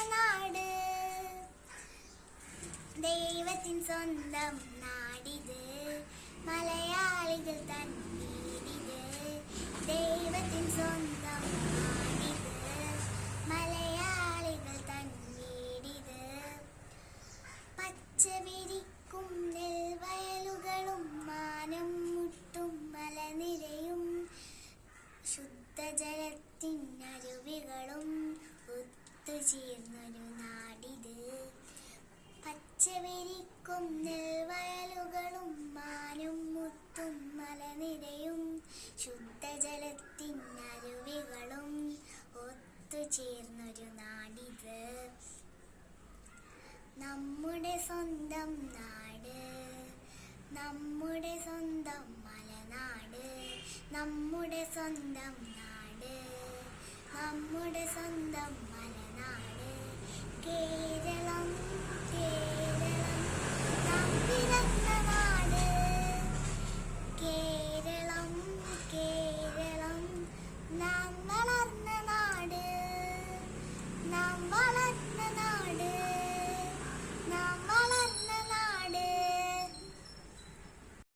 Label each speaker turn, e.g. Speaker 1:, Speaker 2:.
Speaker 1: നാട്. ദൈവത്തിൻ സ്വന്തം നാടിത്. മലയാളികൾ തൻ ദൈവത്തിൻ സ്വന്തം നാടിത്. മലയാളികൾ തൻ വീടിത്. പച്ച നെൽവയലുകളും മാനം മുട്ടും മലനിരയും. ശുദ്ധജലത്തിനരുവികളും പച്ചവിരിക്കും നെൽവയലുകളും മാനും മുത്തും മലനിരയും ശുദ്ധജലത്തിനരുവികളും ഒത്തുചേർന്നൊരു നാടിത്. നമ്മുടെ സ്വന്തം നാട് നമ്മുടെ സ്വന്തം മലനാട് നമ്മുടെ സ്വന്തം നാട് നമ്മുടെ സ്വന്തം വളർന്ന നാട് നാം